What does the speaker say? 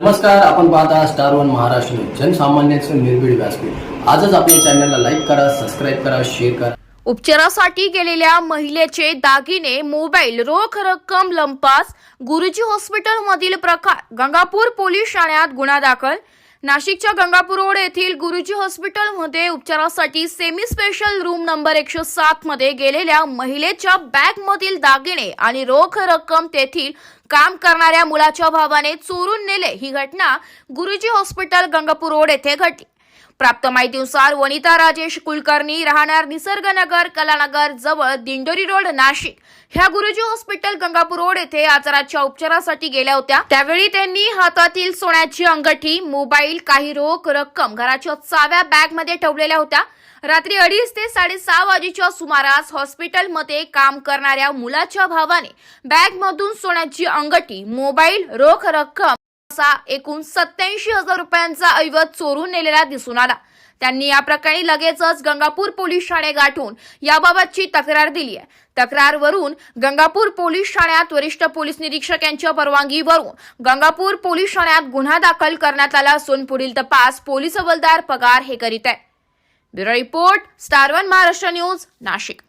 नमस्कार आपण पाहता स्टार वन महाराष्ट्र जनसामान्यांचं निर्भीड व्यासपीठ. आजच आपल्या चॅनलला लाईक करा सबस्क्राईब करा शेअर करा. उपचारासाठी गेलेल्या महिलेचे दागिने मोबाईल रोख रक्कम लंपास गुरुजी हॉस्पिटल मधील प्रकार गंगापूर पोलीस ठाण्यात गुन्हा दाखल नाशिकच्या गंगापूर रोड येथील गुरुजी हॉस्पिटलमध्ये उपचारासाठी सेमी स्पेशल रूम नंबर एकशे सात मध्ये गेलेल्या महिलेच्या बॅगमधील दागिने आणि रोख रक्कम तेथील काम करणाऱ्या मुलाच्या भावाने चोरून नेले. ही घटना गुरुजी हॉस्पिटल गंगापूर रोड येथे घडली. प्राप्त माहितीनुसार वनिता राजेश कुलकर्णी राहणार निसर्गनगर कलानगर जवळ दिंडोरी रोड नाशिक. ह्या गुरुजी हॉस्पिटल गंगापूर रोड येथे आजाराच्या उपचारासाठी गेल्या होत्या. त्यावेळी त्यांनी हातातील सोन्याची अंगठी मोबाईल काही रोख रक्कम घराच्या चाव्या बॅगमध्ये ठेवलेल्या होत्या. रात्री अडीच ते साडेसहा वाजेच्या सुमारास हॉस्पिटलमध्ये काम करणाऱ्या मुलाच्या भावाने बॅगमधून सोन्याची अंगठी मोबाईल रोख रक्कम असा एकूण सत्याऐंशी हजार रुपयांचा ऐवज चोरून नेलेला दिसून आला. त्यांनी या प्रकरणी लगेचच गंगापूर पोलीस ठाणे गाठून याबाबतची तक्रार दिली आहे तक्रारवरून गंगापूर पोलीस ठाण्यात वरिष्ठ पोलीस निरीक्षक यांच्या परवानगीवरून गंगापूर पोलीस ठाण्यात गुन्हा दाखल करण्यात आला असून पुढील तपास पोलीस हवालदार पगार हे करीत आहे. Bureau report star one Maharashtra news Nashik.